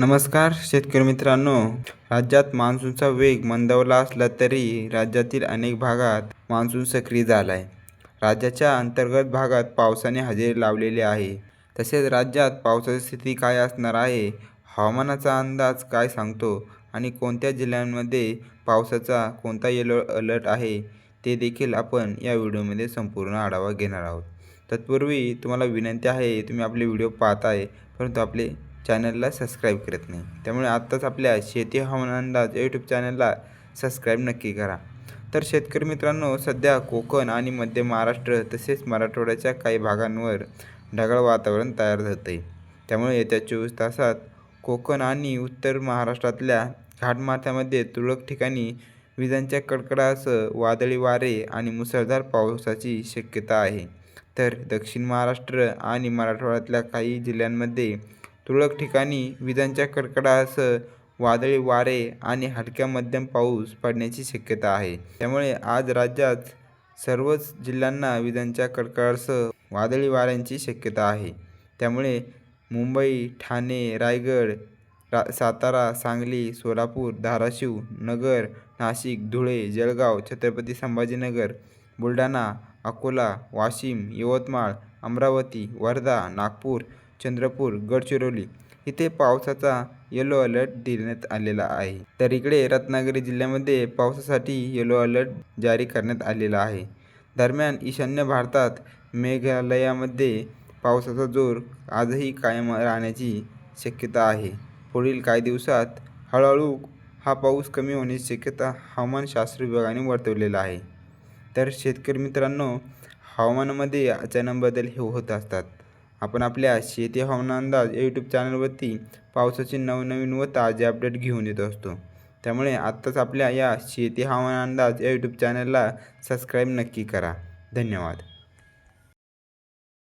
नमस्कार शेतकरी मित्रांनो. राज्यात मान्सूनचा वेग मंदावला असला तरी राज्यातील अनेक भागात मान्सून सक्रिय झाला आहे राज्याच्या अंतर्गत भागात पावसाने हजेरी लावलेली आहे. तसेच राज्यात पावसाची स्थिती काय असणार आहे हवामानाचा अंदाज काय सांगतो आणि कोणत्या जिल्ह्यांमध्ये पावसाचा कोणता येलो अलर्ट आहे ते देखील आपण या व्हिडिओमध्ये संपूर्ण आढावा घेणार आहोत. तत्पूर्वी तुम्हाला विनंती आहे तुम्ही आपले व्हिडिओ पाहताय परंतु आपले चॅनलला सबस्क्राईब करत नाही. त्यामुळे आत्ताच आपल्या शेती हवामान अंदाज यूट्यूब चॅनलला सबस्क्राईब नक्की करा. तर शेतकरी मित्रांनो सध्या कोकण आणि मध्य महाराष्ट्र तसेच मराठवाड्याच्या काही भागांवर ढगाळ वातावरण तयार होत आहे त्यामुळे येत्या चोवीस तासात कोकण आणि उत्तर महाराष्ट्रातल्या घाटमाथ्यामध्ये तुरळक ठिकाणी विजांच्या कडकडासह वादळी वारे आणि मुसळधार पावसाची शक्यता आहे. तर दक्षिण महाराष्ट्र आणि मराठवाड्यातल्या काही जिल्ह्यांमध्ये तुरळक ठिकाणी विजांच्या कडकडासह वादळी वारे आणि हलक्या मध्यम पाऊस पडण्याची शक्यता आहे. त्यामुळे आज राज्यात सर्वच जिल्ह्यांना विजांच्या कडकडासह वादळी वाऱ्यांची शक्यता आहे. त्यामुळे मुंबई ठाणे रायगड रा सातारा सांगली सोलापूर धाराशिव नगर नाशिक धुळे जळगाव छत्रपती संभाजीनगर बुलढाणा अकोला वाशिम यवतमाळ अमरावती वर्धा नागपूर चंद्रपूर गडचिरोली इथे पावसाचा येलो अलर्ट देण्यात आलेला आहे. तर इकडे रत्नागिरी जिल्ह्यामध्ये पावसासाठी येलो अलर्ट जारी करण्यात आलेला आहे. दरम्यान ईशान्य भारतात मेघालयामध्ये पावसाचा जोर आजही कायम राहण्याची शक्यता आहे. पुढील काही दिवसात हळूहळू हा पाऊस कमी होण्याची शक्यता हवामानशास्त्र विभागाने वर्तवलेला आहे. तर शेतकरी मित्रांनो हवामानामध्ये अचानक बदल हे होत असतात. आपण आपल्या शेती हवामान अंदाज या यूट्यूब चॅनलवरती पावसाचे नवनवीन व ताजे अपडेट घेऊन येत असतो. त्यामुळे आत्ताच आपल्या या शेती हवामान अंदाज या यूट्यूब चॅनलला सबस्क्राईब नक्की करा. धन्यवाद.